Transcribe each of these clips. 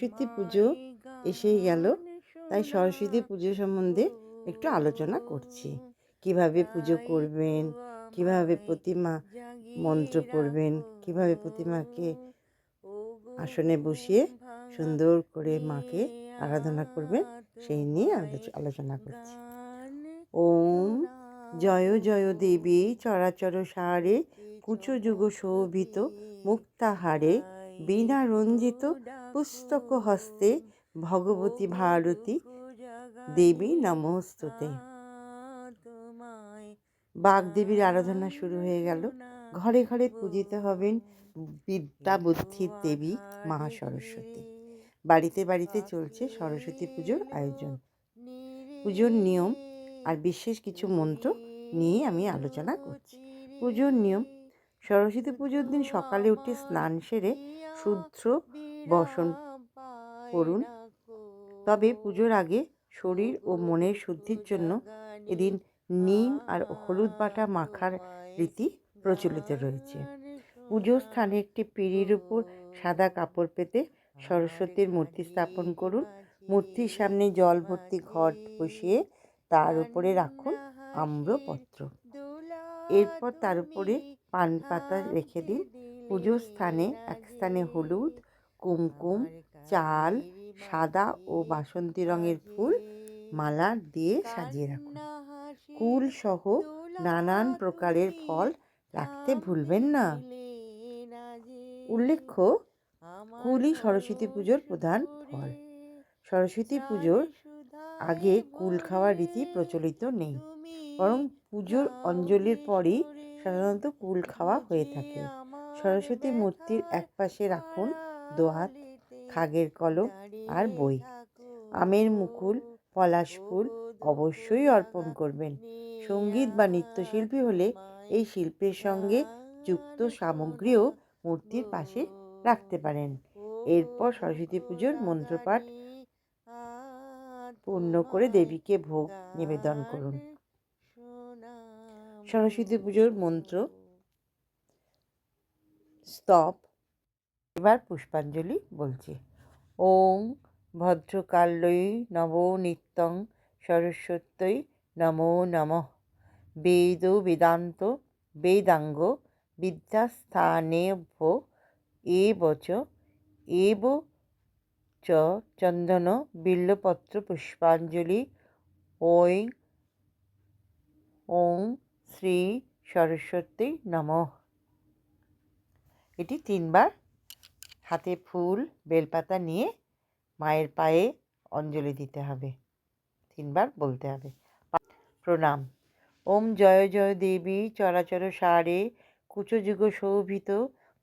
সরস্বতী পুজো এসেই গেল। তাই সরস্বতী পুজো সম্বন্ধে একটু আলোচনা করছি। কীভাবে পুজো করবেন? কীভাবে প্রতিমা মন্ত্র পড়বেন? কীভাবে প্রতিমাকে আসনে বসিয়ে সুন্দর করে মাকে আরাধনা করবেন, সেই নিয়ে আলোচ- আলোচনা করছি। ওম জয় জয় দেবী, চরাচর সারে, কুচো যুগ শোভিত, মুক্তাহারে, বিনা রঞ্জিত পুস্তক হস্তে ভগবতী ভারতী দেবী নমস্তুতে। বাগদেবীর আরাধনা শুরু হয়ে গেল। ঘরে ঘরে পূজিত হবেন বিদ্যা বুদ্ধির দেবী মা সরস্বতী। বাড়িতে বাড়িতে চলছে সরস্বতী পুজোর আয়োজন। পুজোর নিয়ম আর বিশেষ কিছু মন্ত্র নিয়ে আমি আলোচনা করছি। পুজোর নিয়ম, সরস্বতী পুজোর দিন সকালে উঠে স্নান সেরে শুদ্ধ বসন করুন। তবে পুজোর আগে শরীর ও মনের শুদ্ধির জন্য এদিন নিম আর হলুদ বাটা মাখার রীতি প্রচলিত রয়েছে। পুজোর স্থানে একটি পিঁড়ির উপর সাদা কাপড় পেতে সরস্বতীর মূর্তি স্থাপন করুন। মূর্তির সামনে জল ভর্তি ঘট বসিয়ে তার উপরে রাখুন আম্রপত্র। এরপর তার উপরে পান পাতা রেখে দিন। পুজোর স্থানে এক স্থানে হলুদ কুমকুম চাল সাদা ও বাসন্তী রঙের ফুল মালা দিয়ে সাজিয়ে রাখুন। কুল সহ নানান প্রকারের ফল রাখতে ভুলবেন না। উল্লেখ্য কুলই সরস্বতী পুজোর প্রধান ফল। সরস্বতী পুজোর আগে কুল খাওয়ার রীতি প্রচলিত নেই বরং পুজোর অঞ্জলির পরেই সাধারণত কুল খাওয়া হয়ে থাকে। সরস্বতী মূর্তির একপাশে রাখুন দোহাত খাগের কলম আর বই। আমের মুকুল, পলাশ ফুল অবশ্যই অর্পণ করবেন। সংগীত বা নৃত্যশিল্পী হলে এই শিল্পের সঙ্গে যুক্ত সামগ্রীও মূর্তির পাশে রাখতে পারেন। এরপর সরস্বতী পুজোর মন্ত্রপাঠ পূর্ণ করে দেবীকে ভোগ নিবেদন করুন। সরস্বতী পুজোর মন্ত্র, স্তব এবার পুষ্পাঞ্জলি বলছি। ওং ভদ্রকাল্যই নব নিত্যং সরস্বত্যই নমো নমঃ। বেদ বেদান্ত বেদাঙ্গ বিদ্যাস্থানেভ্য এব চ এব চ চন্দন বিল্লপত্র পুষ্পাঞ্জলি ওং ওং শ্রী সরস্বতী নমঃ। এটি তিনবার হাতে ফুল, বেলপাতা নিয়ে মায়ের পায়ে অঞ্জলি দিতে হবে। তিনবার বলতে হবে। প্রণাম। ওম জয় জয় দেবী, চরাচর সারে কুচযুগ শোভিত,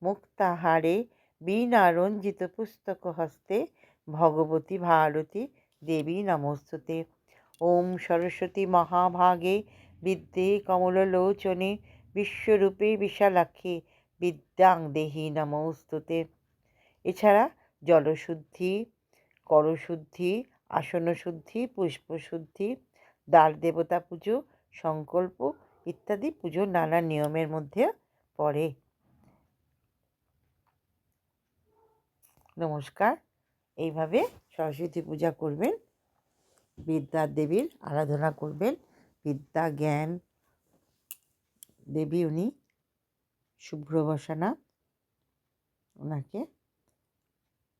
মুক্তাহারে বীণা রঞ্জিত পুস্তক হস্তে, ভগবতী ভারতী দেবী নমস্তুতে। ওম সরস্বতী মহাভাগে, বিদ্যে কমললোচনে, বিশ্বরূপে বিশালাক্ষী, বিদ্যাং দেহি নমস্তুতে। এছাড়া জলশুদ্ধি, করশুদ্ধি, আসনশুদ্ধি, পুষ্পশুদ্ধি, দ্বার দেবতা পুজো, সংকল্প ইত্যাদি পুজো নানা নিয়মের মধ্যে পড়ে। নমস্কার। এইভাবে সরস্বতী পূজা করবেন, বিদ্যা দেবীর আরাধনা করবেন, বিদ্যা, জ্ঞান দেবী উনি শুভ্র বসানা ওনাকে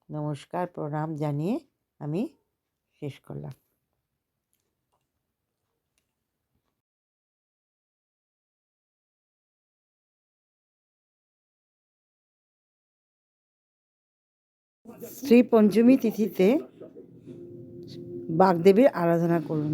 নমস্কার প্রণাম জানিয়ে আমি শেষ করলাম। শ্রী পঞ্চমী তিথিতে বাগদেবীর আরাধনা করুন।